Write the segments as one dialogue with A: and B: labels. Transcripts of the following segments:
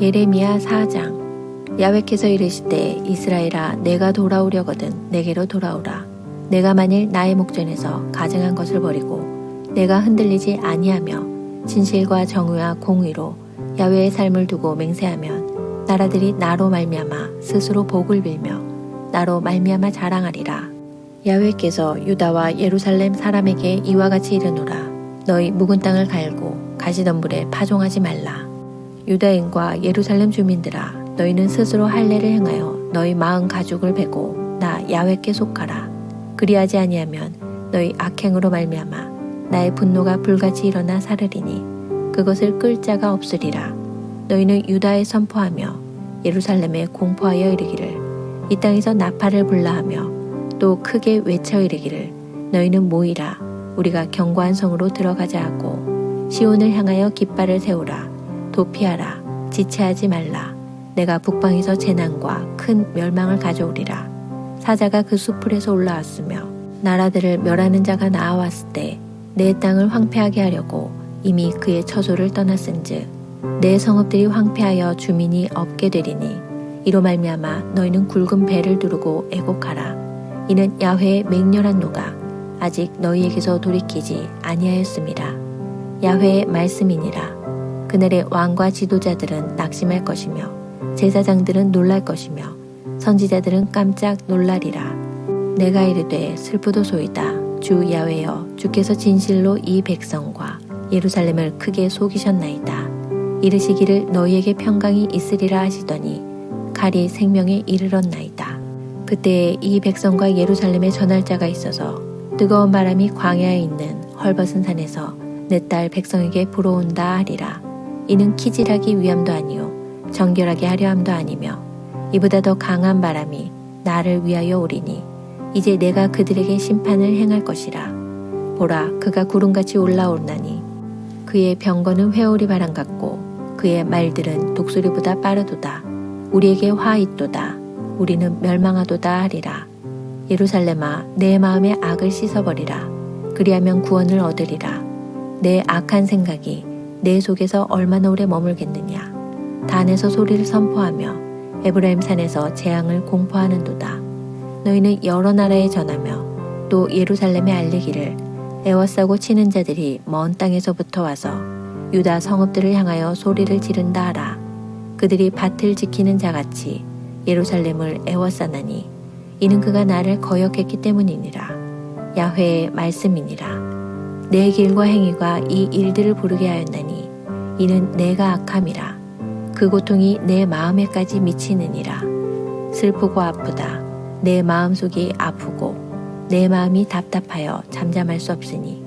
A: 예레미야 4장 야외께서 이르시되 이스라엘아 내가 돌아오려거든 내게로 돌아오라. 내가 만일 나의 목전에서 가증한 것을 버리고 내가 흔들리지 아니하며 진실과 정의와 공의로 야외의 삶을 두고 맹세하면 나라들이 나로 말미암아 스스로 복을 빌며 나로 말미암아 자랑하리라. 야외께서 유다와 예루살렘 사람에게 이와 같이 이르노라. 너희 묵은 땅을 갈고 가시덤불에 파종하지 말라 유다인과 예루살렘 주민들아 너희는 스스로 할례를 행하여 너희 마음 가죽을 베고 나 야훼께 속하라. 그리하지 아니하면 너희 악행으로 말미암아 나의 분노가 불같이 일어나 사르리니 그것을 끌 자가 없으리라. 너희는 유다에 선포하며 예루살렘에 공포하여 이르기를 이 땅에서 나팔을 불라하며 또 크게 외쳐 이르기를 너희는 모이라. 우리가 견고한 성으로 들어가자 하고 시온을 향하여 깃발을 세우라 도피하라. 지체하지 말라. 내가 북방에서 재난과 큰 멸망을 가져오리라. 사자가 그 수풀에서 올라왔으며 나라들을 멸하는 자가 나아왔을 때 내 땅을 황폐하게 하려고 이미 그의 처소를 떠났은즉 내 성읍들이 황폐하여 주민이 없게 되리니 이로 말미암아 너희는 굵은 배를 두르고 애곡하라. 이는 야훼의 맹렬한 노가 아직 너희에게서 돌이키지 아니하였습니다 야훼의 말씀이니라 그날의 왕과 지도자들은 낙심할 것이며 제사장들은 놀랄 것이며 선지자들은 깜짝 놀라리라. 내가 이르되 슬프도소이다. 주 야외여 주께서 진실로 이 백성과 예루살렘을 크게 속이셨나이다. 이르시기를 너희에게 평강이 있으리라 하시더니 칼이 생명에 이르렀나이다. 그때에 이 백성과 예루살렘에 전할 자가 있어서 뜨거운 바람이 광야에 있는 헐벗은 산에서 내 딸 백성에게 불어온다 하리라. 이는 키질하기 위함도 아니요 정결하게 하려 함도 아니며 이보다 더 강한 바람이 나를 위하여 오리니 이제 내가 그들에게 심판을 행할 것이라. 보라 그가 구름같이 올라오나니 그의 병거는 회오리 바람 같고 그의 말들은 독수리보다 빠르도다. 우리에게 화 있도다. 우리는 멸망하도다 하리라. 예루살렘아 내 마음의 악을 씻어버리라. 그리하면 구원을 얻으리라. 내 악한 생각이 내 속에서 얼마나 오래 머물겠느냐 단에서 소리를 선포하며 에브라임 산에서 재앙을 공포하는도다. 너희는 여러 나라에 전하며 또 예루살렘에 알리기를 애워싸고 치는 자들이 먼 땅에서부터 와서 유다 성읍들을 향하여 소리를 지른다 하라. 그들이 밭을 지키는 자같이 예루살렘을 애워싸나니 이는 그가 나를 거역했기 때문이니라. 야훼의 말씀이니라. 내 길과 행위가 이 일들을 부르게 하였나니 이는 내가 악함이라. 그 고통이 내 마음에까지 미치느니라. 슬프고 아프다. 내 마음속이 아프고 내 마음이 답답하여 잠잠할 수 없으니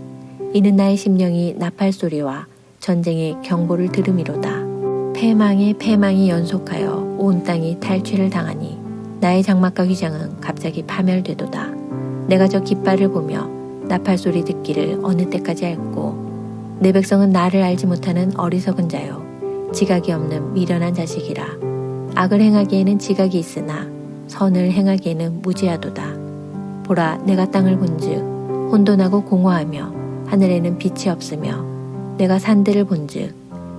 A: 이는 나의 심령이 나팔 소리와 전쟁의 경보를 들음이로다. 패망의 패망이 연속하여 온 땅이 탈취를 당하니 나의 장막과 휘장은 갑자기 파멸되도다. 내가 저 깃발을 보며 나팔 소리 듣기를 어느 때까지 할고 내 백성은 나를 알지 못하는 어리석은 자요. 지각이 없는 미련한 자식이라. 악을 행하기에는 지각이 있으나 선을 행하기에는 무지하도다. 보라 내가 땅을 본즉 혼돈하고 공허하며 하늘에는 빛이 없으며 내가 산들을 본즉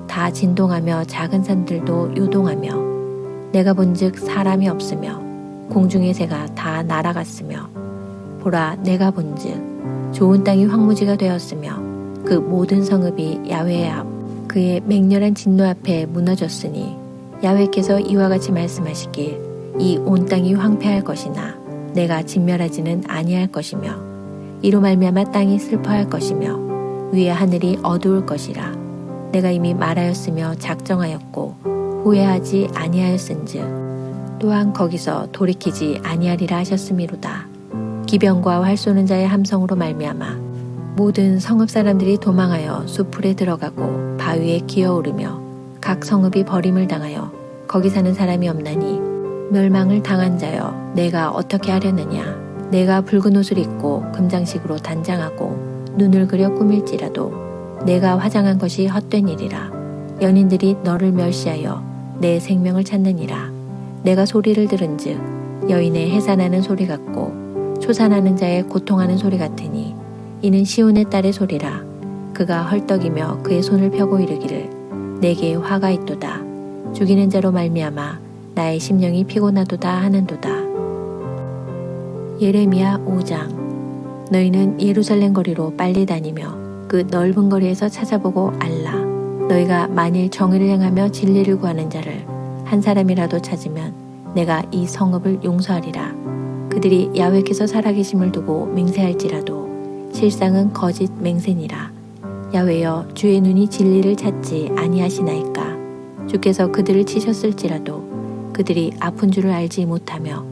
A: 다 진동하며 작은 산들도 요동하며 내가 본즉 사람이 없으며 공중의 새가 다 날아갔으며 보라 내가 본즉 좋은 땅이 황무지가 되었으며 그 모든 성읍이 야훼의 앞 그의 맹렬한 진노 앞에 무너졌으니 야훼께서 이와 같이 말씀하시길 이 온 땅이 황폐할 것이나 내가 진멸하지는 아니할 것이며 이로 말미암아 땅이 슬퍼할 것이며 위에 하늘이 어두울 것이라. 내가 이미 말하였으며 작정하였고 후회하지 아니하였은즉 또한 거기서 돌이키지 아니하리라 하셨음이로다 기병과 활 쏘는 자의 함성으로 말미암아 모든 성읍 사람들이 도망하여 수풀에 들어가고 바위에 기어오르며 각 성읍이 버림을 당하여 거기 사는 사람이 없나니 멸망을 당한 자여 내가 어떻게 하려느냐? 내가 붉은 옷을 입고 금장식으로 단장하고 눈을 그려 꾸밀지라도 내가 화장한 것이 헛된 일이라. 연인들이 너를 멸시하여 내 생명을 찾느니라. 내가 소리를 들은즉 여인의 해산하는 소리 같고 초산하는 자의 고통하는 소리 같으니 이는 시온의 딸의 소리라. 그가 헐떡이며 그의 손을 펴고 이르기를 내게 화가 있도다. 죽이는 자로 말미암아 나의 심령이 피곤하도다 하는도다. 예레미야 5장 너희는 예루살렘 거리로 빨리 다니며 그 넓은 거리에서 찾아보고 알라. 너희가 만일 정의를 행하며 진리를 구하는 자를 한 사람이라도 찾으면 내가 이 성읍을 용서하리라. 그들이 야훼께서 살아계심을 두고 맹세할지라도 실상은 거짓 맹세니라. 야훼여 주의 눈이 진리를 찾지 아니하시나이까. 주께서 그들을 치셨을지라도 그들이 아픈 줄을 알지 못하며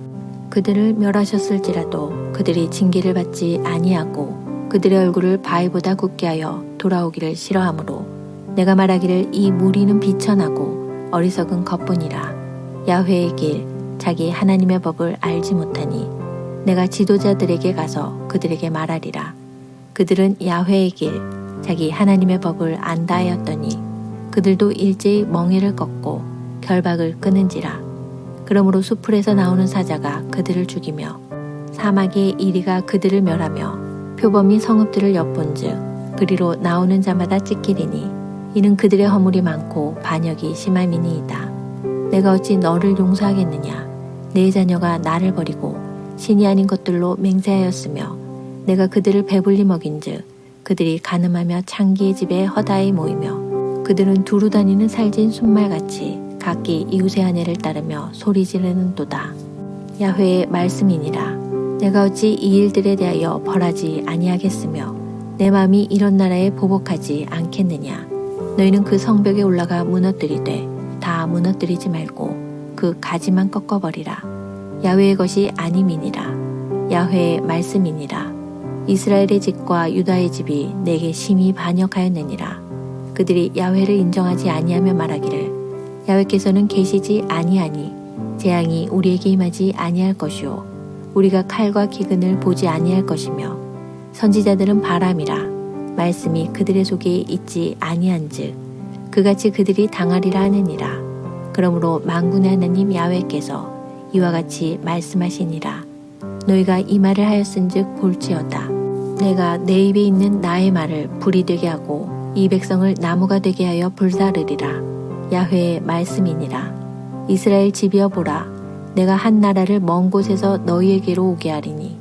A: 그들을 멸하셨을지라도 그들이 징계를 받지 아니하고 그들의 얼굴을 바위보다 굳게 하여 돌아오기를 싫어하므로 내가 말하기를 이 무리는 비천하고 어리석은 것뿐이라 야훼의 길 자기 하나님의 법을 알지 못하니 내가 지도자들에게 가서 그들에게 말하리라 그들은 야훼의 길 자기 하나님의 법을 안다 하였더니 그들도 일제히 멍에를 꺾고 결박을 끊은지라 그러므로 수풀에서 나오는 사자가 그들을 죽이며 사막의 이리가 그들을 멸하며 표범이 성읍들을 엿본즉 그리로 나오는 자마다 찢기리니 이는 그들의 허물이 많고 반역이 심함이니이다. 내가 어찌 너를 용서하겠느냐 내 자녀가 나를 버리고 신이 아닌 것들로 맹세하였으며 내가 그들을 배불리 먹인즉 그들이 가늠하며 창기의 집에 허다히 모이며 그들은 두루 다니는 살진 순말같이 각기 이웃의 아내를 따르며 소리 지르는도다. 야훼의 말씀이니라. 내가 어찌 이 일들에 대하여 벌하지 아니하겠으며 내 마음이 이런 나라에 보복하지 않겠느냐. 너희는 그 성벽에 올라가 무너뜨리되 다 무너뜨리지 말고 그 가지만 꺾어버리라. 야훼의 것이 아님이니라. 야훼의 말씀이니라. 이스라엘의 집과 유다의 집이 내게 심히 반역하였느니라. 그들이 야훼를 인정하지 아니하며 말하기를 야훼께서는 계시지 아니하니 재앙이 우리에게 임하지 아니할 것이요 우리가 칼과 기근을 보지 아니할 것이며 선지자들은 바람이라 말씀이 그들의 속에 있지 아니한즉 그같이 그들이 당하리라 하느니라. 그러므로 만군의 하나님 야훼께서 이와 같이 말씀하시니라. 너희가 이 말을 하였은즉 볼지어다. 내가 내 입에 있는 나의 말을 불이 되게 하고 이 백성을 나무가 되게 하여 불사르리라. 야훼의 말씀이니라. 이스라엘 집이여 보라. 내가 한 나라를 먼 곳에서 너희에게로 오게 하리니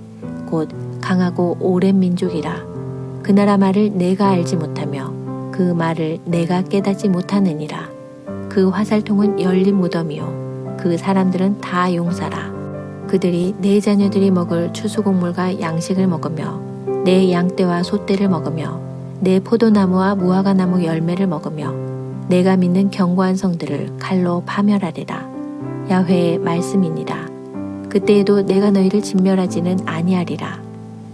A: 곧 강하고 오랜 민족이라. 그 나라 말을 내가 알지 못하며 그 말을 내가 깨닫지 못하느니라 그 화살통은 열린 무덤이요 그 사람들은 다 용사라 그들이 내 자녀들이 먹을 추수곡물과 양식을 먹으며 내 양떼와 소떼를 먹으며 내 포도나무와 무화과나무 열매를 먹으며 내가 믿는 견고한 성들을 칼로 파멸하리라. 야훼의 말씀이니라. 그때에도 내가 너희를 진멸하지는 아니하리라.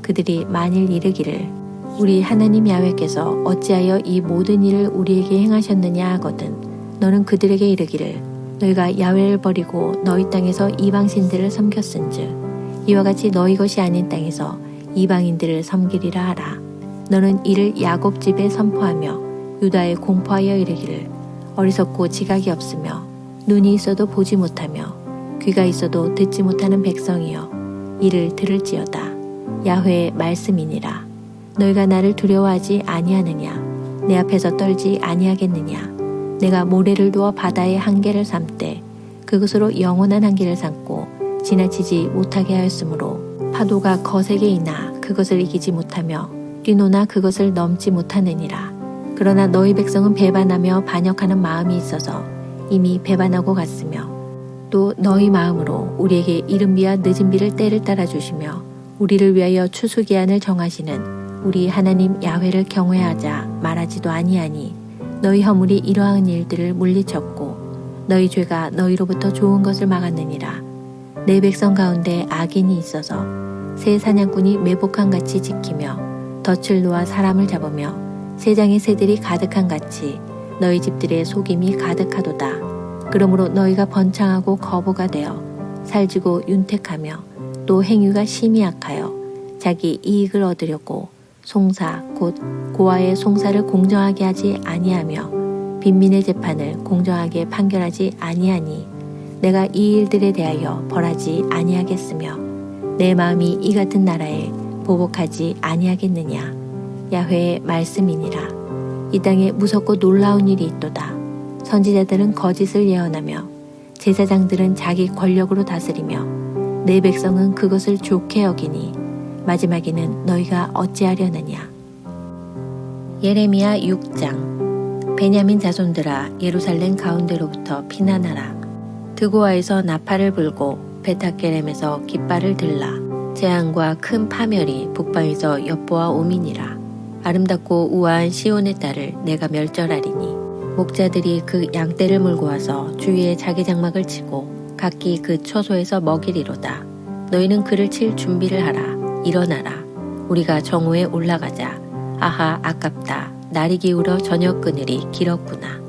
A: 그들이 만일 이르기를 우리 하나님 야훼께서 어찌하여 이 모든 일을 우리에게 행하셨느냐 하거든 너는 그들에게 이르기를 너희가 야훼를 버리고 너희 땅에서 이방신들을 섬겼은즉 이와 같이 너희 것이 아닌 땅에서 이방인들을 섬기리라 하라. 너는 이를 야곱 집에 선포하며 유다에 공포하여 이르기를 어리석고 지각이 없으며 눈이 있어도 보지 못하며 귀가 있어도 듣지 못하는 백성이여 이를 들을지어다. 야훼의 말씀이니라 너희가 나를 두려워하지 아니하느냐? 내 앞에서 떨지 아니하겠느냐? 내가 모래를 두어 바다의 한계를 삼되 그것으로 영원한 한계를 삼고 지나치지 못하게 하였으므로 파도가 거세게 이나 그것을 이기지 못하며 뛰노나 그것을 넘지 못하느니라. 그러나 너희 백성은 배반하며 반역하는 마음이 있어서 이미 배반하고 갔으며 또 너희 마음으로 우리에게 이른 비와 늦은 비를 때를 따라 주시며 우리를 위하여 추수 기한을 정하시는 우리 하나님 야훼를 경외하자 말하지도 아니하니 너희 허물이 이러한 일들을 물리쳤고 너희 죄가 너희로부터 좋은 것을 막았느니라 내 백성 가운데 악인이 있어서 새 사냥꾼이 매복한 같이 지키며 덫을 놓아 사람을 잡으며 세장의 새들이 가득한 같이 너희 집들의 속임이 가득하도다. 그러므로 너희가 번창하고 거부가 되어 살지고 윤택하며 또 행위가 심히 악하여 자기 이익을 얻으려고 송사 곧 고아의 송사를 공정하게 하지 아니하며 빈민의 재판을 공정하게 판결하지 아니하니 내가 이 일들에 대하여 벌하지 아니하겠으며 내 마음이 이 같은 나라에 보복하지 아니하겠느냐? 야훼의 말씀이니라. 이 땅에 무섭고 놀라운 일이 있도다. 선지자들은 거짓을 예언하며 제사장들은 자기 권력으로 다스리며 내 백성은 그것을 좋게 여기니 마지막에는 너희가 어찌하려느냐? 예레미야 6장. 베냐민 자손들아 예루살렘 가운데로부터 피난하라. 드고아에서 나팔을 불고 베타게렘에서 깃발을 들라. 재앙과 큰 파멸이 북방에서 엿보아 오미니라. 아름답고 우아한 시온의 딸을 내가 멸절하리니 목자들이 그 양떼를 몰고 와서 주위에 자기 장막을 치고 각기 그 처소에서 먹이리로다. 너희는 그를 칠 준비를 하라 일어나라. 우리가 정오에 올라가자. 아하 아깝다. 날이 기울어 저녁 그늘이 길었구나.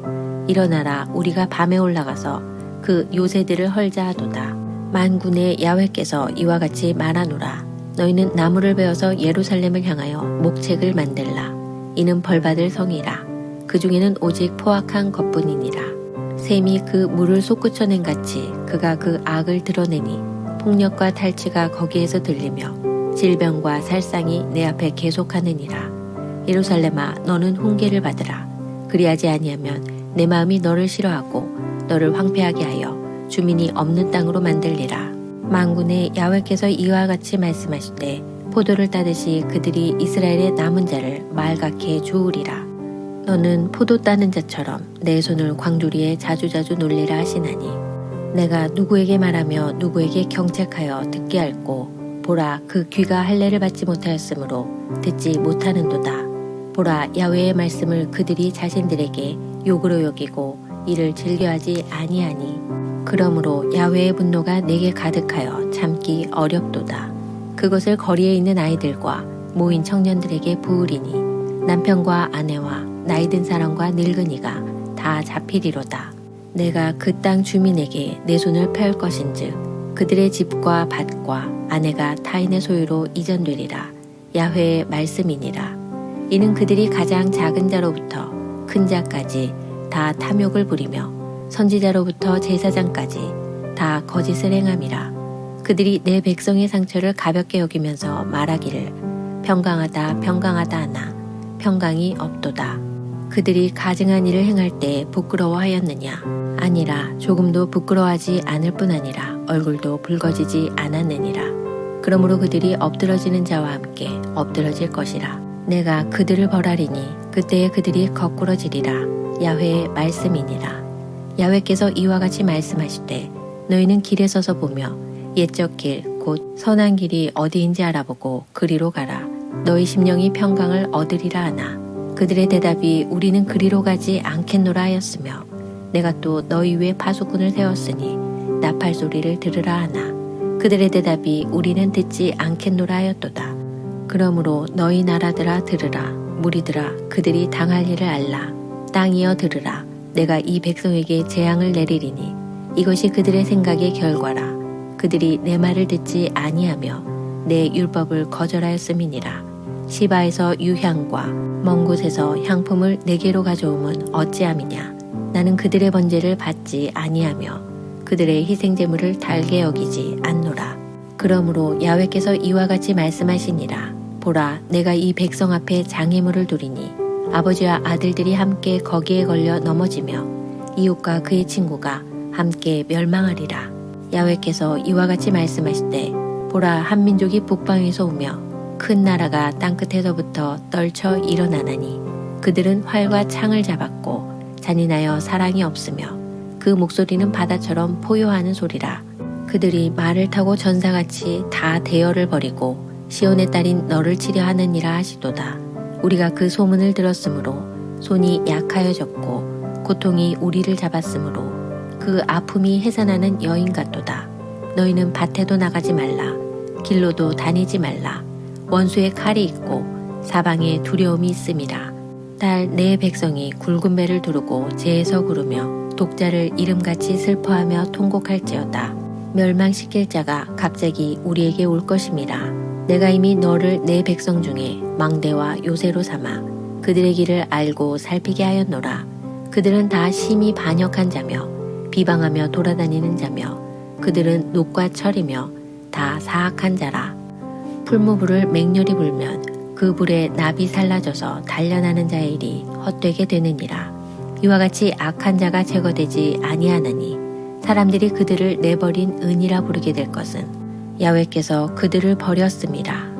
A: 일어나라. 우리가 밤에 올라가서 그 요새들을 헐자 하도다. 만군의 야훼께서 이와 같이 말하노라. 너희는 나무를 베어서 예루살렘을 향하여 목책을 만들라. 이는 벌받을 성이라. 그 중에는 오직 포악한 것뿐이니라. 샘이 그 물을 솟구쳐낸 같이 그가 그 악을 드러내니 폭력과 탈취가 거기에서 들리며 질병과 살상이 내 앞에 계속하느니라. 예루살렘아 너는 훈계를 받으라. 그리하지 아니하면 내 마음이 너를 싫어하고 너를 황폐하게 하여 주민이 없는 땅으로 만들리라. 만군의 야훼께서 이와 같이 말씀하시되 포도를 따듯이 그들이 이스라엘의 남은 자를 말갛게 주우리라. 너는 포도 따는 자처럼 내 손을 광주리에 자주자주 놀리라 하시나니 내가 누구에게 말하며 누구에게 경책하여 듣게 할고 보라 그 귀가 할례를 받지 못하였으므로 듣지 못하는도다. 보라 야훼의 말씀을 그들이 자신들에게 욕으로 여기고 이를 즐겨하지 아니하니. 그러므로 야훼의 분노가 내게 가득하여 참기 어렵도다. 그것을 거리에 있는 아이들과 모인 청년들에게 부으리니 남편과 아내와 나이든 사람과 늙은이가 다 잡히리로다. 내가 그 땅 주민에게 내 손을 펼 것인즉 그들의 집과 밭과 아내가 타인의 소유로 이전되리라. 야훼의 말씀이니라. 이는 그들이 가장 작은 자로부터 큰 자까지 다 탐욕을 부리며 선지자로부터 제사장까지 다 거짓을 행함이라. 그들이 내 백성의 상처를 가볍게 여기면서 말하기를 평강하다 평강하다 하나 평강이 없도다 그들이 가증한 일을 행할 때 부끄러워하였느냐? 아니라 조금도 부끄러워하지 않을 뿐 아니라 얼굴도 붉어지지 않았느니라. 그러므로 그들이 엎드러지는 자와 함께 엎드러질 것이라. 내가 그들을 벌하리니 그때에 그들이 거꾸러지리라. 야훼의 말씀이니라. 야훼께서 이와 같이 말씀하시되 너희는 길에 서서 보며 옛적 길 곧 선한 길이 어디인지 알아보고 그리로 가라. 너희 심령이 평강을 얻으리라 하나 그들의 대답이 우리는 그리로 가지 않겠노라 하였으며 내가 또 너희 위에 파수꾼을 세웠으니 나팔 소리를 들으라 하나. 그들의 대답이 우리는 듣지 않겠노라 하였도다. 그러므로 너희 나라들아 들으라. 무리들아 그들이 당할 일을 알라. 땅이여 들으라. 내가 이 백성에게 재앙을 내리리니 이것이 그들의 생각의 결과라. 그들이 내 말을 듣지 아니하며 내 율법을 거절하였음이니라 시바에서 유향과 먼 곳에서 향품을 내게로 가져옴은 어찌함이냐? 나는 그들의 번제를 받지 아니하며 그들의 희생 제물을 달게 여기지 않노라. 그러므로 야훼께서 이와 같이 말씀하시니라. 보라 내가 이 백성 앞에 장애물을 두리니 아버지와 아들들이 함께 거기에 걸려 넘어지며 이웃과 그의 친구가 함께 멸망하리라. 야훼께서 이와 같이 말씀하시되 보라 한 민족이 북방에서 오며 큰 나라가 땅끝에서부터 떨쳐 일어나나니 그들은 활과 창을 잡았고 잔인하여 사랑이 없으며 그 목소리는 바다처럼 포효하는 소리라 그들이 말을 타고 전사같이 다 대열을 벌이고 시온의 딸인 너를 치려 하느니라 하시도다 우리가 그 소문을 들었으므로 손이 약하여졌고 고통이 우리를 잡았으므로 그 아픔이 해산하는 여인 같도다. 너희는 밭에도 나가지 말라. 길로도 다니지 말라. 원수의 칼이 있고 사방에 두려움이 있음이라. 딸내 백성이 굵은 배를 두르고 재에서 구르며 독자를 이름같이 슬퍼하며 통곡할지어다. 멸망시킬 자가 갑자기 우리에게 올 것임이라. 내가 이미 너를 내 백성 중에 망대와 요새로 삼아 그들의 길을 알고 살피게 하였노라. 그들은 다 심히 반역한 자며 비방하며 돌아다니는 자며 그들은 녹과 철이며 다 사악한 자라. 풀무불을 맹렬히 불면 그 불에 납이 살라져서 단련하는 자의 일이 헛되게 되느니라. 이와 같이 악한 자가 제거되지 아니하나니 사람들이 그들을 내버린 은이라 부르게 될 것은 야외께서 그들을 버렸음이라